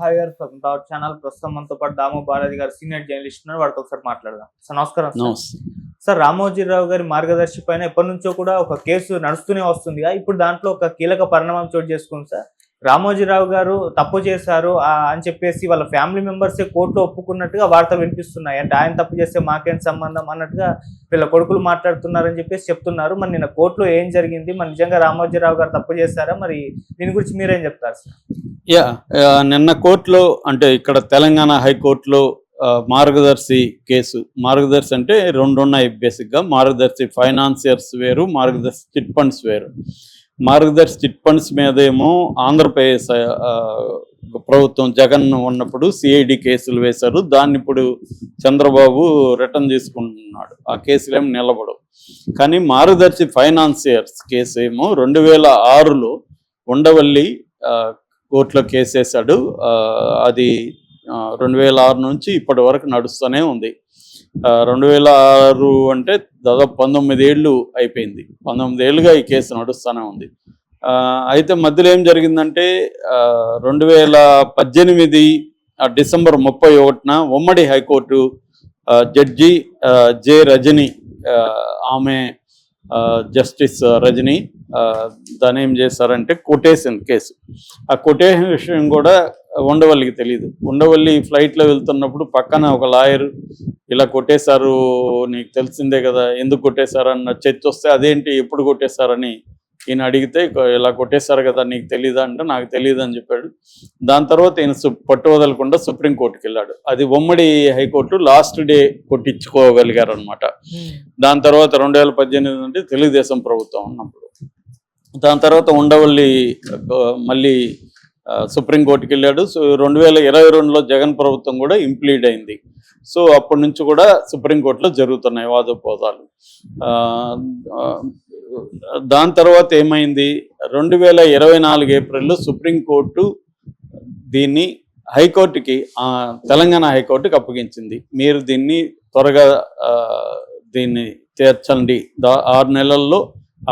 Hi గారు our channel ప్రస్తుతం మనతో పాటు దాము బాలాజీ గారు సీనియర్ జర్నలిస్ట్ ఉన్నారు. వాడితో ఒకసారి మాట్లాడదాం. సార్ నమస్కారం సార్ రామోజీరావు గారి మార్గదర్శి పైన ఎప్పటి నుంచో కూడా ఒక కేసు నడుస్తూనే వస్తుందిగా. ఇప్పుడు దాంట్లో ఒక కీలక పరిణామం చోటు చేసుకుంది సార్. రామోజీరావు గారు తప్పు చేశారు అని చెప్పేసి వాళ్ళ ఫ్యామిలీ మెంబర్స్ కోర్టులో ఒప్పుకున్నట్టుగా వార్తలు వినిపిస్తున్నాయి. అంటే ఆయన తప్పు చేస్తే మాకేం సంబంధం అన్నట్టుగా వీళ్ళ కొడుకులు మాట్లాడుతున్నారని చెప్పేసి చెప్తున్నారు. మరి నిన్న కోర్టులో ఏం జరిగింది? మరి నిజంగా రామోజీరావు గారు తప్పు చేశారా? మరి దీని గురించి మీరేం చెప్తారు సార్? యా నిన్న కోర్టులో అంటే ఇక్కడ తెలంగాణ హైకోర్టులో మార్గదర్శి కేసు. మార్గదర్శి అంటే రెండు ఉన్నాయి బేసిక్గా. మార్గదర్శి ఫైనాన్సియర్స్ వేరు మార్గదర్శి చిట్ ఫండ్స్ వేరు. మార్గదర్శి చిట్ ఫండ్స్ మీదేమో ఆంధ్రప్రదేశ్ ప్రభుత్వం జగన్ ఉన్నప్పుడు సిఐడి కేసులు వేశారు. దాన్ని ఇప్పుడు చంద్రబాబు రిటర్న్ తీసుకుంటున్నాడు ఆ కేసులు ఏమో నిలబడవు. కానీ మారుదర్శి ఫైనాన్సియర్స్ కేసు ఏమో రెండు వేల ఆరులో ఉండవల్లి కోర్టులో కేసు వేశాడు అది రెండు వేల ఆరు నుంచి ఇప్పటి వరకు నడుస్తూనే ఉంది. రెండు వేల ఆరు అంటే దాదాపు పంతొమ్మిది ఏళ్ళు అయిపోయింది. పంతొమ్మిది ఏళ్ళుగా ఈ కేసు నడుస్తూనే ఉంది. అయితే మధ్యలో ఏం జరిగిందంటే రెండు వేల పద్దెనిమిది డిసెంబర్ ముప్పై ఒకటిన ఉమ్మడి హైకోర్టు జడ్జి జె రజని ఆమె జస్టిస్ రజని దాని ఏం చేశారంటే కొటేషన్ కేసు. ఆ కొటేషన్ విషయం కూడా ఉండవల్లికి తెలియదు ఉండవల్లి ఫ్లైట్లో వెళ్తున్నప్పుడు పక్కన ఒక లాయర్ ఇలా కొట్టేశారు నీకు తెలిసిందే కదా ఎందుకు కొట్టేశారు అన్న చర్చ వస్తే అదేంటి ఎప్పుడు కొట్టేశారని ఈయన అడిగితే "ఇక ఇలా కొట్టేశారు కదా నీకు తెలియదా అంటే నాకు తెలియదు అని చెప్పాడు. దాని తర్వాత ఈయన పట్టు వదలకుండా సుప్రీంకోర్టుకి వెళ్ళాడు. అది ఉమ్మడి హైకోర్టు లాస్ట్ డే కొట్టించుకోగలిగారు అనమాట దాని తర్వాత రెండు వేల పద్దెనిమిది అంటే తెలుగుదేశం ప్రభుత్వం ఉన్నప్పుడు. దాని తర్వాత ఉండవల్లి మళ్ళీ సుప్రీంకోర్టుకి వెళ్ళాడు. సో రెండు వేల ఇరవై రెండులో జగన్ ప్రభుత్వం కూడా ఇంప్లీడ్ అయింది. సో అప్పటి నుంచి కూడా సుప్రీంకోర్టులో జరుగుతున్నాయి వాదోపోదాలు దాని తర్వాత ఏమైంది? రెండు వేల ఇరవై నాలుగు ఏప్రిల్లో సుప్రీంకోర్టు దీన్ని హైకోర్టుకి తెలంగాణ హైకోర్టుకి అప్పగించింది. మీరు దీన్ని త్వరగా దీన్ని తీర్చండి. దా ఆరు నెలల్లో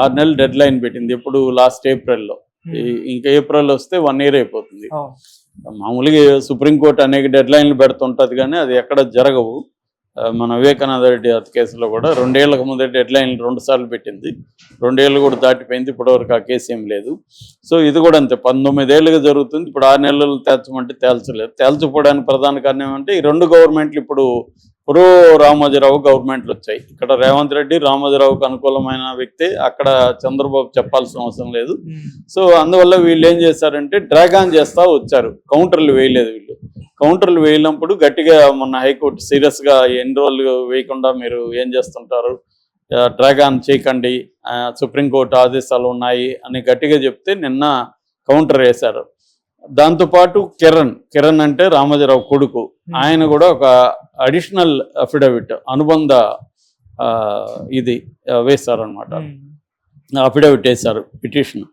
ఆరు నెలలు డెడ్ లైన్ పెట్టింది. ఇప్పుడు లాస్ట్ ఏప్రిల్లో. ఇంకా ఏప్రిల్ వస్తే వన్ ఇయర్ అయిపోతుంది. మామూలుగా సుప్రీంకోర్టు అనేక డెడ్ లైన్లు పెడుతుంటది కానీ అది ఎక్కడ జరగవు. మన వివేకానంద రెడ్డి హత్య కేసులో కూడా రెండేళ్ళకు ముందే డెడ్ లైన్లు రెండు సార్లు పెట్టింది. రెండేళ్ళు కూడా దాటిపోయింది. ఇప్పటివరకు ఆ కేసు ఏం లేదు. సో ఇది కూడా అంతే. పంతొమ్మిదేళ్ళుగా జరుగుతుంది. ఇప్పుడు ఆరు నెలలు తేల్చమంటే తేల్చలేదు. తేల్చకపోవడానికి ప్రధాన కారణం ఏమంటే ఈ రెండు గవర్నమెంట్లు ఇప్పుడు ప్రో రామోజీరావు గవర్నమెంట్లు వచ్చాయి. ఇక్కడ రేవంత్ రెడ్డి రామోజీరావుకు అనుకూలమైన వ్యక్తి. అక్కడ చంద్రబాబు చెప్పాల్సిన అవసరం లేదు. సో అందువల్ల వీళ్ళు ఏం చేశారంటే డ్రాగ్ ఆన్ చేస్తా వచ్చారు. కౌంటర్లు వేయలేదు వీళ్ళు. కౌంటర్లు వేయనప్పుడు గట్టిగా మొన్న హైకోర్టు సీరియస్గా ఎన్ని రోజులు వేయకుండా మీరు ఏం చేస్తుంటారు? డ్రాగ్ ఆన్ చేయకండి సుప్రీంకోర్టు ఆదేశాలు ఉన్నాయి అని గట్టిగా చెప్తే నిన్న కౌంటర్ వేశారు. దాంతోపాటు కిరణ్ కిరణ్ అంటే రామోజీరావు కొడుకు. ఆయన కూడా ఒక అడిషనల్ అఫిడవిట్ అనుబంధ ఇది వేశారనమాట అఫిడవిట్ వేశారు పిటిషన్.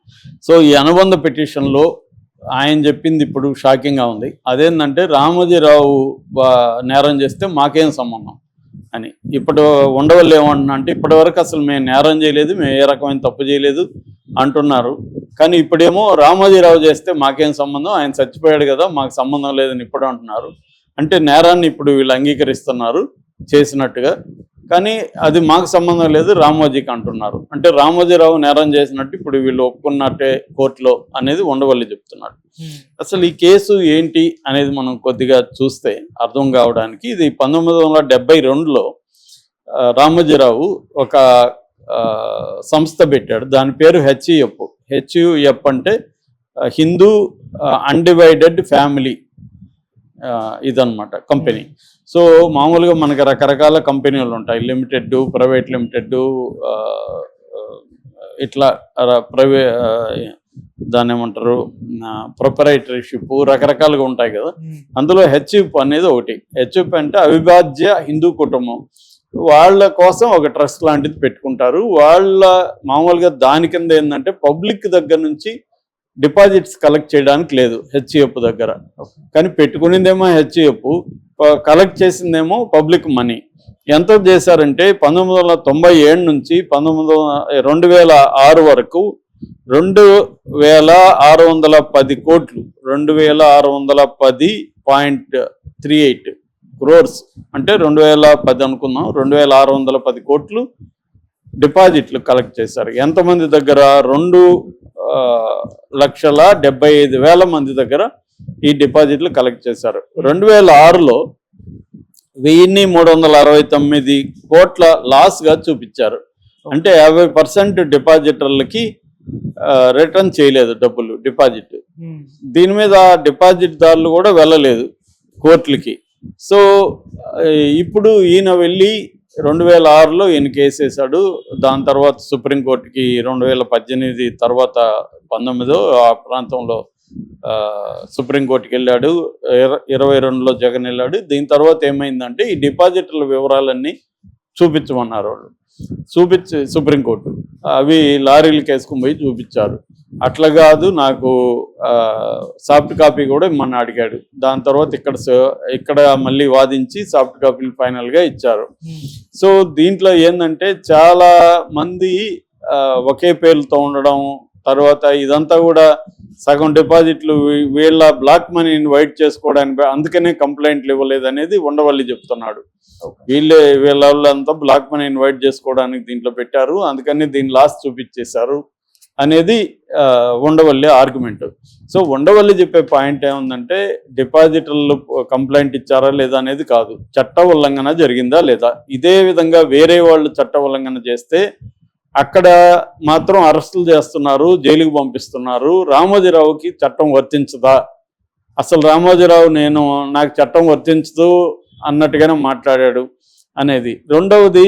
సో ఈ అనుబంధ పిటిషన్లో ఆయన చెప్పింది ఇప్పుడు షాకింగ్గా ఉంది. అదేంటంటే రామోజీరావు నేరం చేస్తే మాకేం సంబంధం అని. ఇప్పుడు ఉండవల్లి ఏమంటున్నా అంటే ఇప్పటి వరకు అసలు మేము నేరం చేయలేదు మేము ఏ రకమైన తప్పు చేయలేదు అంటున్నారు. కానీ ఇప్పుడేమో రామోజీరావు చేస్తే మాకేం సంబంధం ఆయన చచ్చిపోయాడు కదా మాకు సంబంధం లేదని ఇప్పుడు అంటున్నారు. అంటే నేరాన్ని ఇప్పుడు వీళ్ళు అంగీకరిస్తున్నారు చేసినట్టుగా. కానీ అది మాకు సంబంధం లేదు రామోజీకి అంటున్నారు. అంటే రామోజీరావు నేరం చేసినట్టు ఇప్పుడు వీళ్ళు ఒప్పుకున్నట్టే కోర్టులో అనేది ఉండవల్లి చెప్తున్నాడు అసలు ఈ కేసు ఏంటి అనేది మనం కొద్దిగా చూస్తే అర్థం కావడానికి ఇది పంతొమ్మిది వందల డెబ్బై రెండులో రామోజీరావు ఒక సంస్థ పెట్టాడు. దాని పేరు హెచ్యుఎఫ్ హెచ్యుఎఫ్ అంటే హిందూ అన్డివైడెడ్ ఫ్యామిలీ ఇదన్నమాట కంపెనీ. సో మామూలుగా మనకి రకరకాల కంపెనీలు ఉంటాయి. లిమిటెడ్ ప్రైవేట్ లిమిటెడ్ ఇట్లా ప్రైవే దాన్ని ఏమంటారు? ప్రొపరైటర్షిప్ రకరకాలుగా ఉంటాయి కదా. అందులో హెచ్ఇప్ అనేది ఒకటి. హెచ్ఇప్ అంటే అవిభాజ్య హిందూ కుటుంబం. వాళ్ళ కోసం ఒక ట్రస్ట్ లాంటిది పెట్టుకుంటారు. వాళ్ళ మామూలుగా దాని కింద ఏంటంటే పబ్లిక్ దగ్గర నుంచి డిపాజిట్స్ కలెక్ట్ చేయడానికి లేదు హెచ్ఈఎఫ్ దగ్గర. కానీ పెట్టుకునిందేమో హెచ్ఈఎఫ్ కలెక్ట్ చేసిందేమో పబ్లిక్ మనీ. ఎంత చేశారంటే పంతొమ్మిది వందల తొంభై ఏడు నుంచి పంతొమ్మిది వందల రెండు వేల ఆరు వరకు రెండు వేల ఆరు వందల పది కోట్లు రెండు వేల ఆరు వందల పది పాయింట్ త్రీ ఎయిట్ క్రోర్స్ అంటే రెండు వేల పది అనుకుందాం రెండు వేల ఆరు వందల పది కోట్లు డిపాజిట్లు కలెక్ట్ చేశారు. ఎంతమంది దగ్గర? రెండు లక్షల డెబ్బై ఐదు వేల మంది దగ్గర ఈ డిపాజిట్లు కలెక్ట్ చేశారు. రెండు వేల ఆరులో వెయ్యిన్ని మూడు వందల అరవై తొమ్మిది కోట్ల లాస్గా చూపించారు. అంటే యాభై పర్సెంట్ డిపాజిటర్లకి రిటర్న్ చేయలేదు డబ్బులు డిపాజిట్. దీని మీద డిపాజిట్ దారులు కూడా వెళ్ళలేదు కోర్టులకి. సో ఇప్పుడు ఈయన వెళ్ళి రెండు వేల ఆరులో ఈయన కేసు వేశాడు. దాని తర్వాత సుప్రీంకోర్టుకి రెండు వేల పద్దెనిమిది తర్వాత పంతొమ్మిదో ఆ ప్రాంతంలో సుప్రీంకోర్టుకి వెళ్ళాడు. ఇర- ఇరవై రెండులో జగన్ వెళ్ళాడు. దీని తర్వాత ఏమైందంటే ఈ డిపాజిట్ల వివరాలన్నీ చూపించమన్నారు వాళ్ళు. చూపించి సుప్రీంకోర్టు. అవి లారీలకు వేసుకుని పోయి చూపించారు. అట్లా కాదు నాకు సాఫ్ట్ కాపీ కూడా ఇమ్మని అడిగాడు. దాని తర్వాత ఇక్కడ ఇక్కడ మళ్ళీ వాదించి సాఫ్ట్ కాపీలు ఫైనల్గా ఇచ్చారు. ఉమ్, సో దీంట్లో ఏంటంటే చాలా మంది ఒకే పేర్లతో ఉండడం తర్వాత ఇదంతా కూడా సగం డిపాజిట్లు వీళ్ళ బ్లాక్ మనీని వైట్ చేసుకోవడానికి అందుకనే కంప్లైంట్లు ఇవ్వలేదు అనేది ఉండవల్లి చెప్తున్నాడు. వీళ్ళే వీళ్ళ వాళ్ళంతా బ్లాక్ మనీని వైట్ చేసుకోవడానికి దీంట్లో పెట్టారు. అందుకని దీని లాస్ చూపించేశారు. అనేది ఉండవల్లి ఆర్గ్యుమెంట్ సో ఉండవల్లి చెప్పే పాయింట్ ఏముందంటే డిపాజిటర్లు కంప్లైంట్ ఇచ్చారా లేదా అనేది కాదు. చట్ట ఉల్లంఘన జరిగిందా లేదా? ఇదే విధంగా వేరే వాళ్ళు చట్ట ఉల్లంఘన చేస్తే అక్కడ మాత్రం అరెస్టులు చేస్తున్నారు జైలుకు పంపిస్తున్నారు. రామోజీరావుకి చట్టం వర్తించదా? అసలు రామోజీరావు నేను నాకు చట్టం వర్తించదు అన్నట్టుగానే మాట్లాడాడు అనేది. రెండవది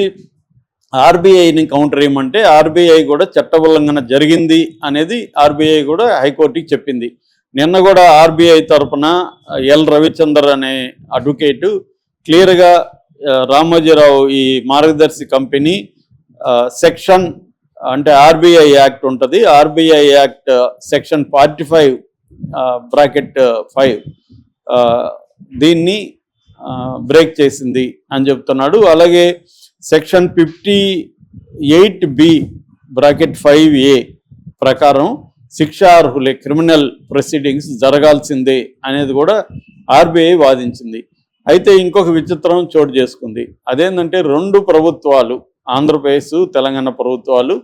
ఆర్బీఐని కౌంటర్ ఏమంటే ఆర్బీఐ కూడా చట్ట ఉల్లంఘన జరిగింది అనేది ఆర్బీఐ కూడా హైకోర్టుకి చెప్పింది. నిన్న కూడా ఆర్బీఐ తరపున ఎల్ రవిచందర్ అనే అడ్వకేటు క్లియర్గా రామోజీరావు ఈ మార్గదర్శి కంపెనీ సెక్షన్ అంటే ఆర్బీఐ యాక్ట్ ఉంటుంది. RBI act section forty five bracket five దీన్ని బ్రేక్ చేసింది అని చెప్తున్నాడు. అలాగే section fifty eight B bracket five A ప్రకారం శిక్షార్హులే క్రిమినల్ ప్రొసీడింగ్స్ జరగాల్సిందే అనేది కూడా ఆర్బీఐ వాదించింది. అయితే ఇంకొక విచిత్రం చోటు చేసుకుంది. అదేంటంటే రెండు ప్రభుత్వాలు ఆంధ్రప్రదేశ్ తెలంగాణ ప్రభుత్వాలు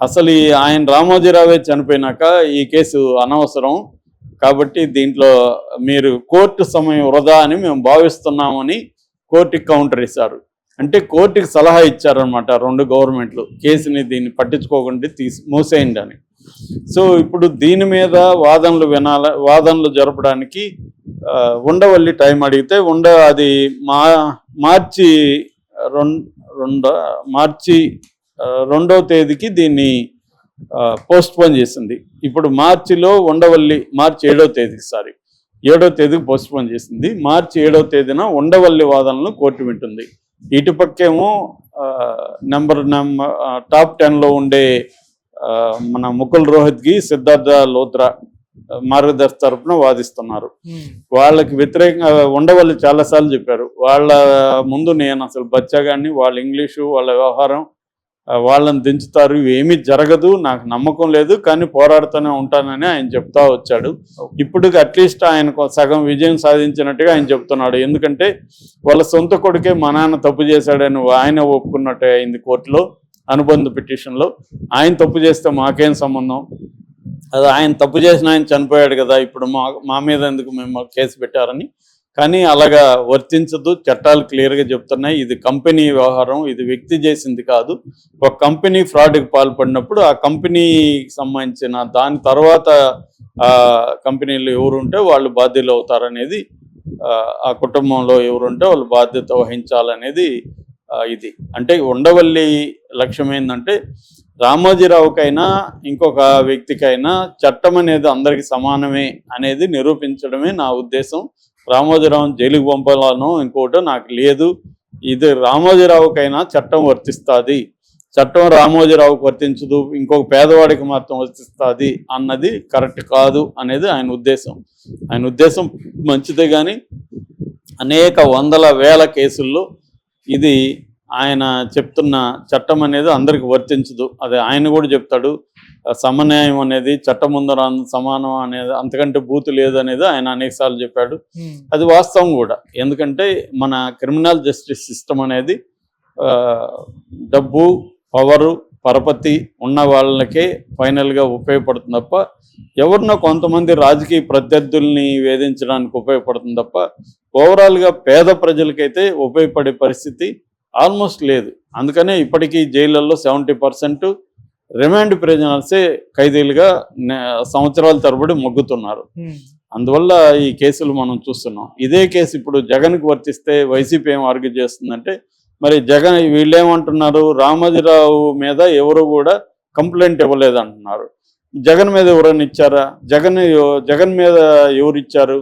అసలు ఈ ఆయన రామోజీరావే చనిపోయినాక ఈ కేసు అనవసరం కాబట్టి దీంట్లో మీరు కోర్టు సమయం వృధా అని మేము భావిస్తున్నామని కోర్టుకి కౌంటర్ ఇచ్చారు అంటే కోర్టుకి సలహా ఇచ్చారనమాట రెండు గవర్నమెంట్లు. కేసుని దీన్ని పట్టించుకోకుండా తీసి మూసేయండి అని సో ఇప్పుడు దీని మీద వాదనలు వినాల వాదనలు జరపడానికి ఉండవల్లి టైం అడిగితే ఉండ అది మా మార్చి రెండు మార్చి రెండవ తేదీకి దీన్ని పోస్ట్ పోన్ చేసింది. ఇప్పుడు మార్చిలో ఉండవల్లి మార్చి ఏడవ తేదీకి సారీ ఏడో తేదీకి పోస్ట్ పోన్ చేసింది. మార్చి ఏడవ తేదీన ఉండవల్లి వాదనలు కోర్టు వింటుంది. ఇటుపక్కేమో నెంబర్ నెంబర్ టాప్ టెన్లో ఉండే మన ముకుల్ రోహిత్కి సిద్ధార్థ లోత్రా మార్గదర్శి తరపున వాదిస్తున్నారు. వాళ్ళకి వ్యతిరేకంగా ఉండవల్లి చాలాసార్లు చెప్పారు. వాళ్ళ ముందు నేను అసలు బచ్చగాన్ని వాళ్ళ ఇంగ్లీషు వాళ్ళ వ్యవహారం వాళ్ళని దించుతారు. ఏమీ జరగదు. నాకు నమ్మకం లేదు. కానీ పోరాడుతూనే ఉంటానని ఆయన చెప్తా వచ్చాడు. ఇప్పుడు అట్లీస్ట్ ఆయనకు సగం విజయం సాధించినట్టుగా ఆయన చెప్తున్నాడు. ఎందుకంటే వాళ్ళ సొంత కొడుకే మా నాన్న తప్పు చేశాడని ఆయన ఒప్పుకున్నట్టే అయింది కోర్టులో అనుబంధ పిటిషన్లో. ఆయన తప్పు చేస్తే మాకేం సంబంధం? అది ఆయన తప్పు చేసిన ఆయన చనిపోయాడు కదా. ఇప్పుడు మా మా మీద ఎందుకు మేము కేసు పెట్టారని? కానీ అలాగా వర్తించదు. చట్టాలు క్లియర్గా చెప్తున్నాయి. ఇది కంపెనీ వ్యవహారం. ఇది వ్యక్తి చేసింది కాదు. ఒక కంపెనీ ఫ్రాడ్కి పాల్పడినప్పుడు ఆ కంపెనీకి సంబంధించిన దాని తర్వాత కంపెనీలు ఎవరుంటే వాళ్ళు బాధ్యులు అవుతారనేది ఆ, కుటుంబంలో ఎవరుంటే వాళ్ళు బాధ్యత వహించాలనేది ఇది. అంటే ఉండవల్లి లక్ష్యం ఏంటంటే రామోజీరావుకైనా ఇంకొక వ్యక్తికైనా చట్టం అనేది అందరికి సమానమే అనేది నిరూపించడమే నా ఉద్దేశం. రామోజీరావుని జైలుకు పంపాలను ఇంకోటో నాకు లేదు. ఇది రామోజీరావుకైనా చట్టం వర్తిస్తుంది. చట్టం రామోజీరావుకు వర్తించదు. ఇంకొక పేదవాడికి మాత్రం వర్తిస్తుంది అన్నది కరెక్ట్ కాదు అనేది ఆయన ఉద్దేశం. ఆయన ఉద్దేశం మంచిదే కానీ అనేక వందల వేల కేసుల్లో ఇది ఆయన చెప్తున్న చట్టం అనేది అందరికి వర్తించదు. అది ఆయన కూడా చెప్తాడు. సమన్యాయం అనేది చట్టం ముందర సమానం అనేది అంతకంటే బూతు లేదు అనేది ఆయన అనేకసార్లు చెప్పాడు. అది వాస్తవం కూడా. ఎందుకంటే మన క్రిమినల్ జస్టిస్ సిస్టమ్ అనేది డబ్బు పవరు పరపతి ఉన్న వాళ్ళకే ఫైనల్గా ఉపయోగపడుతుంది తప్ప ఎవరినో కొంతమంది రాజకీయ ప్రత్యర్థుల్ని వేధించడానికి ఉపయోగపడుతుంది తప్ప ఓవరాల్గా పేద ప్రజలకైతే ఉపయోగపడే పరిస్థితి ఆల్మోస్ట్ లేదు. అందుకనే ఇప్పటికీ జైళ్ళల్లో సెవెంటీ పర్సెంట్ రిమాండ్ ప్రిజనర్సే ఖైదీలుగా సంవత్సరాల తరబడి మొగ్గుతున్నారు. అందువల్ల ఈ కేసులు మనం చూస్తున్నాం. ఇదే కేసు ఇప్పుడు జగన్కి వర్తిస్తే వైసీపీ ఏం ఆర్గ్యూ చేస్తుందంటే మరి జగన్ వీళ్ళేమంటున్నారు? రామోజీరావు మీద ఎవరు కూడా కంప్లైంట్ ఇవ్వలేదు అంటున్నారు జగన్ మీద ఎవరైనా ఇచ్చారా? జగన్ జగన్ మీద ఎవరు ఇచ్చారు?